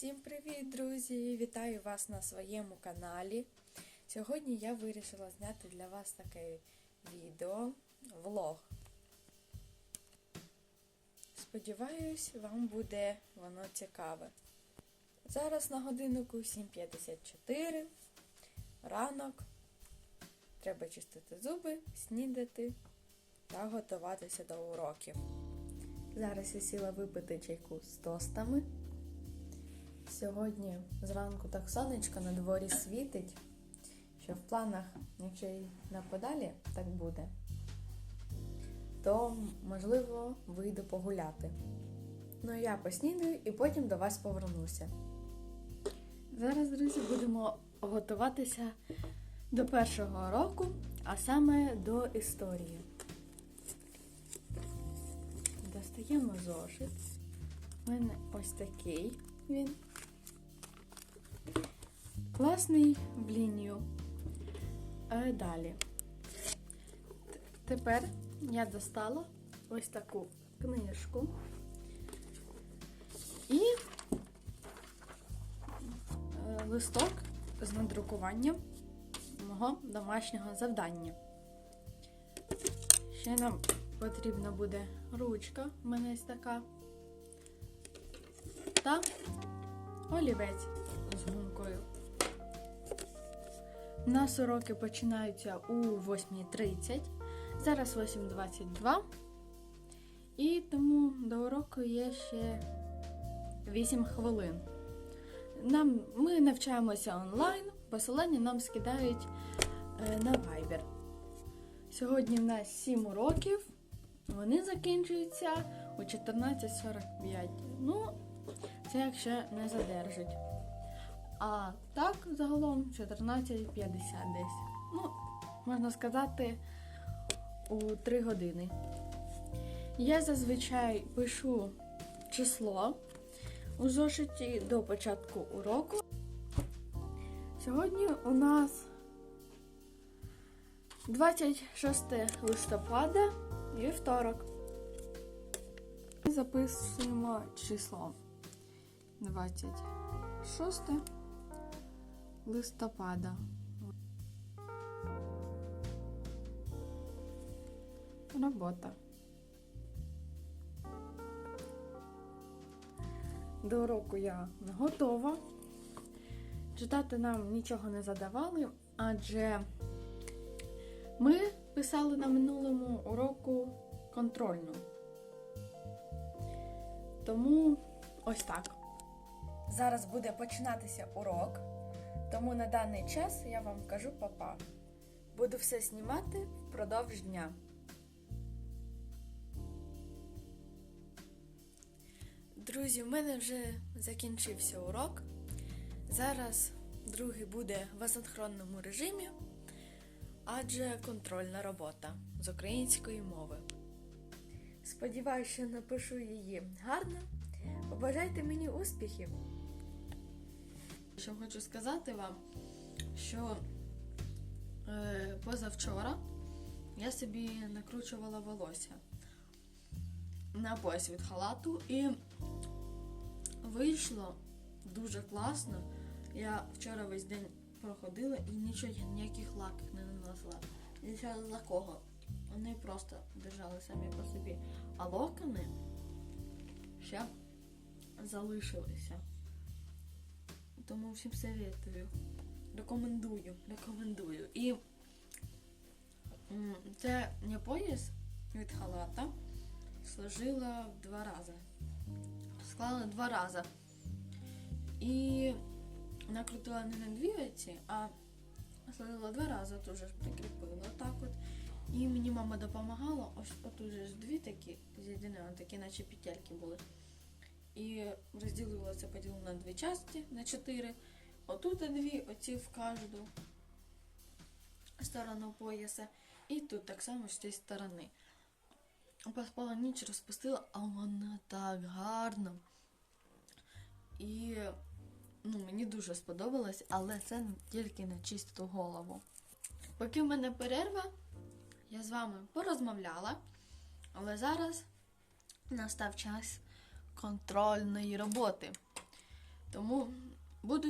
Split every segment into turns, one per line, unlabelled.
Всім привіт, друзі! Вітаю вас на своєму каналі. Сьогодні я вирішила зняти для вас таке відео, влог. Сподіваюсь, вам буде воно цікаве. Зараз на годиннику 7.54, ранок. Треба чистити зуби, снідати та готуватися до уроків. Зараз я сіла випити чайку з тостами. Сьогодні зранку так сонечко на дворі світить, що в планах, якщо й на подалі так буде, то можливо вийду погуляти. Ну я поснідаю і потім до вас повернуся. Зараз, друзі, будемо готуватися до першого року, а саме до історії. Достаємо зошит. У мене ось такий він. Класний в лінію. Е, далі. Тепер я достала ось таку книжку. І е, листок з надрукуванням мого домашнього завдання. Ще нам потрібна буде ручка, у мене ось така. Та олівець нас уроки починаються у 8.30. Зараз 8.22. І тому до уроку є ще 8 хвилин. Нам, ми навчаємося онлайн, посилання нам скидають е, на Viber. Сьогодні в нас 7 уроків. Вони закінчуються у 14.45. Ну, це якщо не задержать. А так загалом 14.50 десь. Ну, можна сказати, у 3 години. Я зазвичай пишу число у зошиті до початку уроку. Сьогодні у нас 26 листопада вівторок. Записуємо число 26 листопада. Робота. До уроку я готова. Читати нам нічого не задавали, адже ми писали на минулому уроку контрольну. Тому ось так. Зараз буде починатися урок, тому на даний час я вам кажу папа. Буду все знімати впродовж дня. Друзі, в мене вже закінчився урок. Зараз другий буде в асинхронному режимі, адже контрольна робота з української мови. Сподіваюся, що напишу її гарно. Побажайте мені успіхів. Що хочу сказати вам, що е, позавчора я собі накручувала волосся на пояс від халату і вийшло дуже класно. Я вчора весь день проходила і нічого ніяких лаків не наносила. Нічого за кого. Вони просто держали самі по собі. А локони ще залишилися. Тому всім советую. Рекомендую, рекомендую. І це не пояс від халата сложила в два рази. Склала два рази. І накрутила не на дві оці, а сложила два рази, теж прикріпила. Так от. І мені мама допомагала. Ось отут же дві такі з'єднані, такі, наче петельки були. І розділила це поділила на дві частини, на чотири. Отут дві, оці в кожну сторону пояса. І тут так само з цієї сторони. Поспала ніч, розпустила, а вона так гарно. І ну, мені дуже сподобалось, але це тільки на чисту голову. Поки в мене перерва, я з вами порозмовляла, але зараз настав час контрольної роботи. Тому буду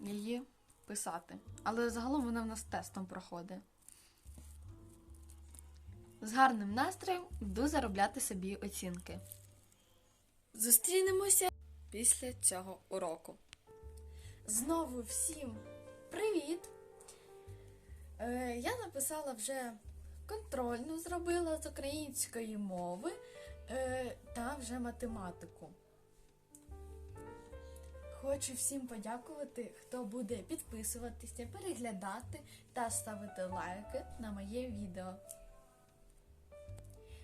її писати. Але загалом вона в нас тестом проходить. З гарним настроєм йду заробляти собі оцінки. Зустрінемося після цього уроку. Знову всім привіт! Е, я написала вже контрольну, зробила з української мови та вже математику. Хочу всім подякувати, хто буде підписуватися, переглядати та ставити лайки на моє відео.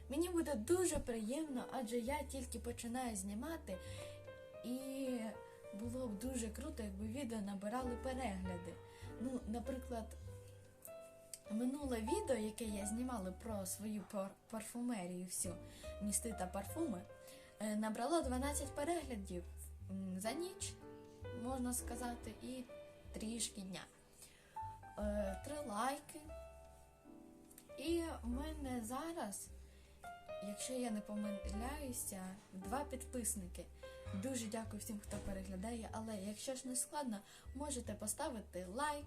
Мені буде дуже приємно, адже я тільки починаю знімати, і було б дуже круто, якби відео набирали перегляди. Ну, наприклад, минуле відео, яке я знімала про свою пар- парфумерію, всю місти та парфуми, е, набрало 12 переглядів за ніч, можна сказати, і трішки дня. Е, Три лайки. І в мене зараз, якщо я не помиляюся, два підписники. Дуже дякую всім, хто переглядає, але якщо ж не складно, можете поставити лайк,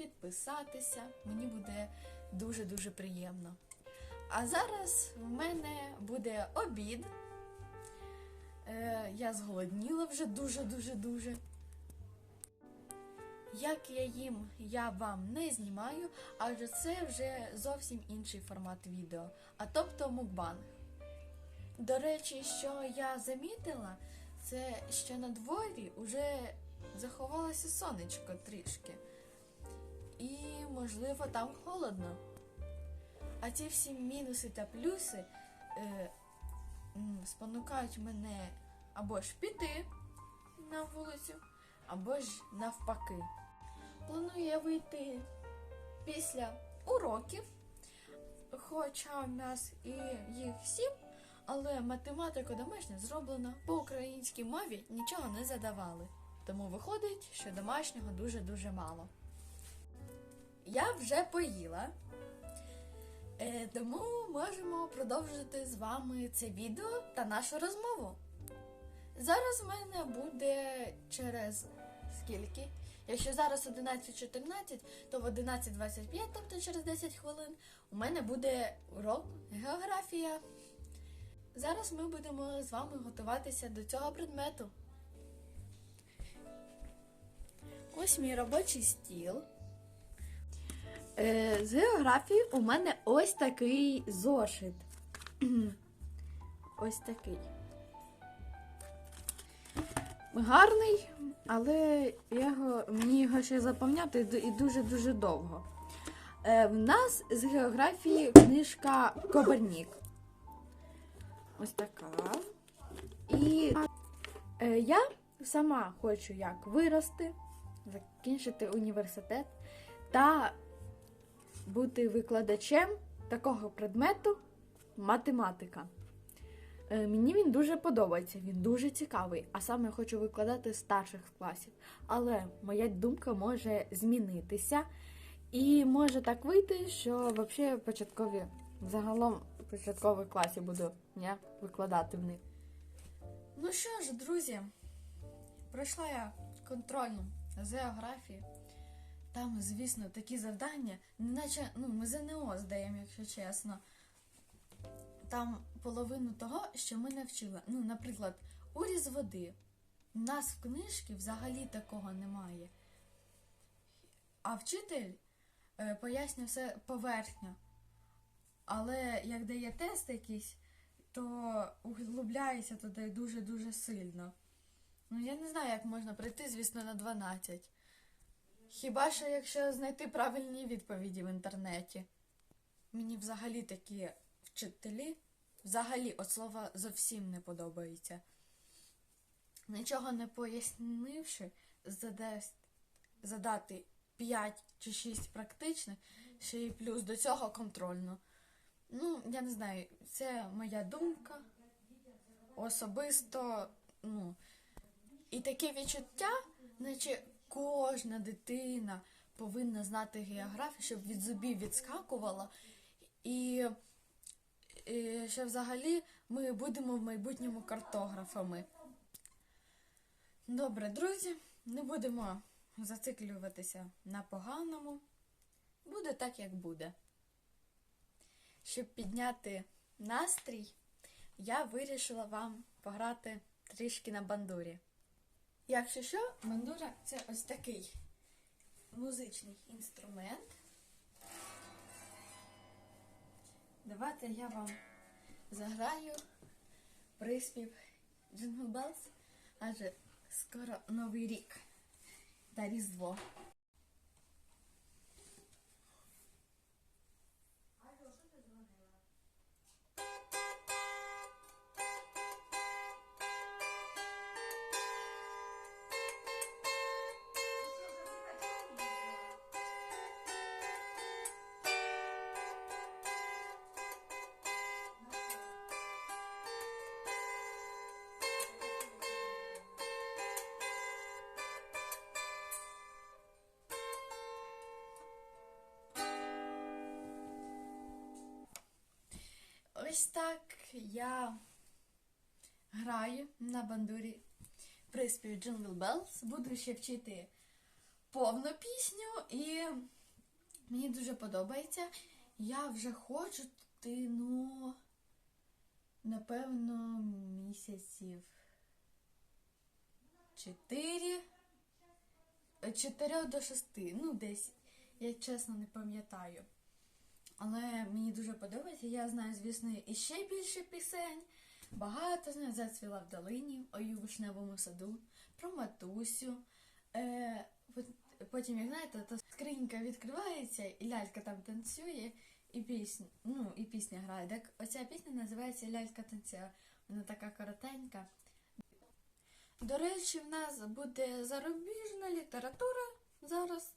підписатися. Мені буде дуже-дуже приємно. А зараз в мене буде обід. Е, я зголодніла вже дуже-дуже дуже. Як я їм, я вам не знімаю, адже це вже зовсім інший формат відео, а тобто мукбанг. До речі, що я замітила, це що на дворі вже заховалося сонечко трішки. І, можливо, там холодно. А ці всі мінуси та плюси е, спонукають мене або ж піти на вулицю, або ж навпаки. Планую я вийти після уроків, хоча в нас і їх сім, але математика домашня зроблена по українській мові, нічого не задавали. Тому виходить, що домашнього дуже-дуже мало. Я вже поїла. Е, тому можемо продовжити з вами це відео та нашу розмову. Зараз в мене буде через скільки? Якщо зараз 11.14, то в 11.25, тобто через 10 хвилин, у мене буде урок географія. Зараз ми будемо з вами готуватися до цього предмету. Ось мій робочий стіл. Е, з географії у мене ось такий зошит. ось такий. Гарний, але його, мені його ще заповняти і дуже-дуже довго. Е, в нас з географії книжка Кобернік. Ось така. І е, я сама хочу як вирости, закінчити університет та бути викладачем такого предмету математика. Е, Мені він дуже подобається, він дуже цікавий, а саме я хочу викладати старших класів. Але моя думка може змінитися, і може так вийти, що взагалі початкові, загалом в початковій класі буду я викладати в них. Ну що ж, друзі, пройшла я контрольну з географії. Там, звісно, такі завдання, неначе ну, ми ЗНО здаємо, якщо чесно. Там половину того, що ми навчили. Ну, наприклад, уріз води. У нас в книжці взагалі такого немає. А вчитель е, пояснює все поверхня. Але як дає тест якийсь, то углубляється туди дуже-дуже сильно. Ну, я не знаю, як можна прийти, звісно, на 12. Хіба що якщо знайти правильні відповіді в інтернеті. Мені взагалі такі вчителі, взагалі от слова зовсім не подобаються. Нічого не пояснивши, задасть, задати 5 чи 6 практичних, ще й плюс до цього контрольно. Ну, я не знаю, це моя думка. Особисто, ну, і таке відчуття, наче кожна дитина повинна знати географію, щоб від зубів відскакувала. І, і що взагалі ми будемо в майбутньому картографами. Добре, друзі, не будемо зациклюватися на поганому. Буде так, як буде. Щоб підняти настрій, я вирішила вам пограти трішки на бандурі. Якщо що, мандура це ось такий музичний інструмент. Давайте я вам заграю приспів Jingle Bells, адже скоро Новий рік та Різдво. Ось так я граю на бандурі приспів Jingle Bells. Буду ще вчити повну пісню і мені дуже подобається. Я вже хочу ти, ну, напевно, місяців чотири. Чотири до шести, ну десь. Я чесно не пам'ятаю. Але мені дуже подобається. Я знаю, звісно, і ще більше пісень. Багато знаю зацвіла в долині, у вишневому саду, про матусю. Е, потім, як знаєте, то скринька відкривається, і лялька там танцює, і пісня, ну, і пісня грає. Так оця пісня називається Лялька танцює. Вона така коротенька. До речі, в нас буде зарубіжна література зараз.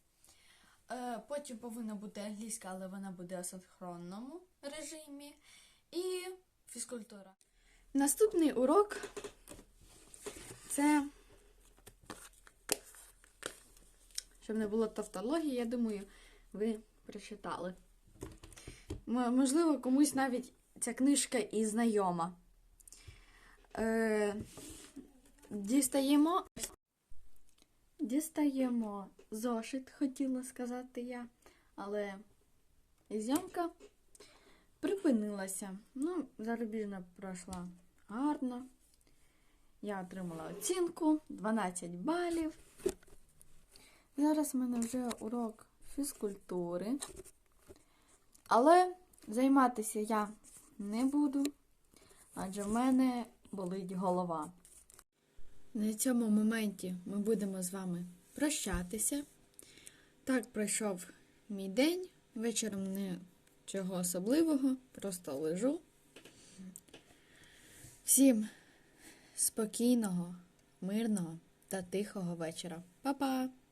Е, Потім повинна бути англійська, але вона буде у синхронному режимі. І фізкультура. Наступний урок це, щоб не було тавтології, я думаю, ви прочитали. Можливо, комусь навіть ця книжка і знайома. Е, дістаємо. Дістаємо зошит, хотіла сказати я, але зйомка припинилася. Ну, зарубіжна пройшла гарно. Я отримала оцінку 12 балів. Зараз в мене вже урок фізкультури. Але займатися я не буду, адже в мене болить голова. На цьому моменті ми будемо з вами прощатися. Так пройшов мій день. Вечором нічого особливого, просто лежу. Всім спокійного, мирного та тихого вечора. Па-па!